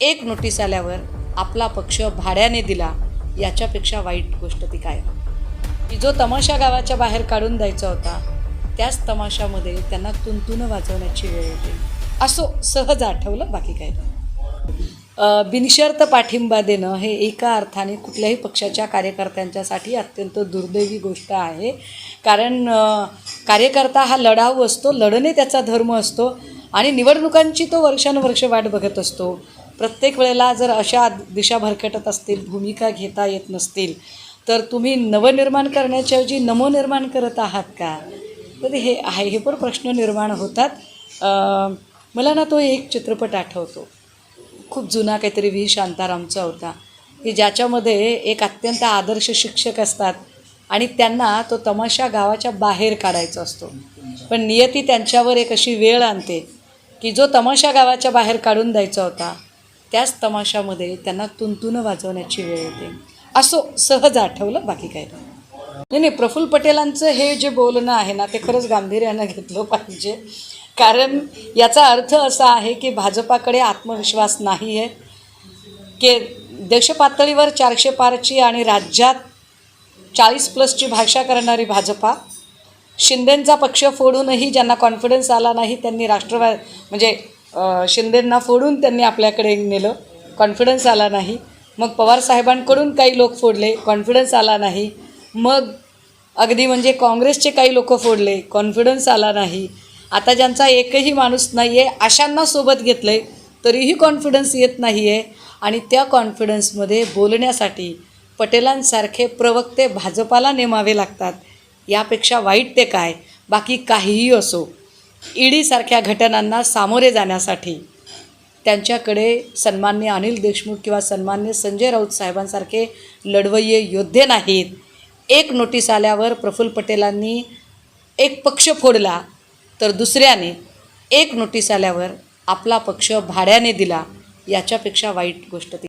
एक नोटीस आल्यावर आपला पक्ष भाड्याने दिला याच्यापेक्षा वाईट गोष्ट ती काय? की जो तमाशा गावाच्या बाहेर काढून द्यायचा होता त्याच तमाशामध्ये त्यांना तुंतुनं वाजवण्याची वेळ येते असो सहज आठवलं बाकी काय बिनशर्त पाठिंबा देणं हे एका अर्थाने कुठल्याही पक्षाच्या कार्यकर्त्यांच्यासाठी अत्यंत दुर्दैवी गोष्ट आहे. कारण कार्यकर्ता हा लढाऊ असतो लढणे त्याचा धर्म असतो आणि निवडणुकांची तो वर्षानुवर्ष वाट बघत असतो. प्रत्येक वेळेला जर अशा दिशा भरकटत असतील भूमिका घेता येत नसतील तर तुम्ही नवनिर्माण करण्याच्या ऐवजी नमोनिर्माण करत आहात का? तर हे आहे हे पण प्रश्न निर्माण होतात. मला ना तो एक चित्रपट आठवतो. खूप जुना काहीतरी व्ही. शांतारामचा होता. की ज्याच्यामध्ये एक अत्यंत आदर्श शिक्षक असतात आणि त्यांना तो तमाशा गावाच्या बाहेर काढायचा असतो. पण नियती त्यांच्यावर एक अशी वेळ आणते की जो तमाशा गावाच्या बाहेर काढून द्यायचा होता. त्याच तमाशामध्ये त्यांना तुंतुनं वाजवण्याची वेळ येते. असो सहज आठवलं बाकी काय नाही. नाही प्रफुल्ल पटेलांचं हे जे बोलणं आहे ना ते खरंच गांभीर्यानं घेतलं पाहिजे. कारण याचा अर्थ असा आहे की भाजपाकडे आत्मविश्वास नाही आहे की देशपातळीवर चारशे पारची आणि राज्यात चाळीस प्लसची भाषा करणारी भाजपा शिंदेंचा पक्ष फोडूनही ज्यांना कॉन्फिडन्स आला नाही त्यांनी राष्ट्रवाद म्हणजे शिंदेंना फोडून त्यांनी आपल्याकडे नेलं. कॉन्फिडन्स आला नाही. मग पवारसाहेबांकडून काही लोक फोडले. कॉन्फिडन्स आला नाही. मग अगदी म्हणजे काँग्रेसचे काही लोक फोडले. कॉन्फिडन्स आला नाही. आता ज्यांचा एकही माणूस नाही आहे अशांना सोबत घेतलं आहे तरीही कॉन्फिडन्स येत नाही आहे आणि त्या कॉन्फिडन्समध्ये बोलण्यासाठी पटेलांसारखे प्रवक्ते भाजपाला नेमावे लागतात. यापेक्षा वाईट ते काय? बाकी काहीही असो. ईडीसारख्या घटनांना सामोरे जाण्यासाठी त्यांच्याकडे सन्मान्य अनिल देशमुख किंवा सन्मान्य संजय राऊत साहेबांसारखे लढवय्ये योद्धे नाहीत. एक नोटीस आल्यावर प्रफुल्ल पटेलांनी एक पक्ष फोडला तर दुसऱ्याने एक नोटीस आल्यावर आपला पक्ष भाड्याने दिला याच्यापेक्षा वाईट गोष्ट ती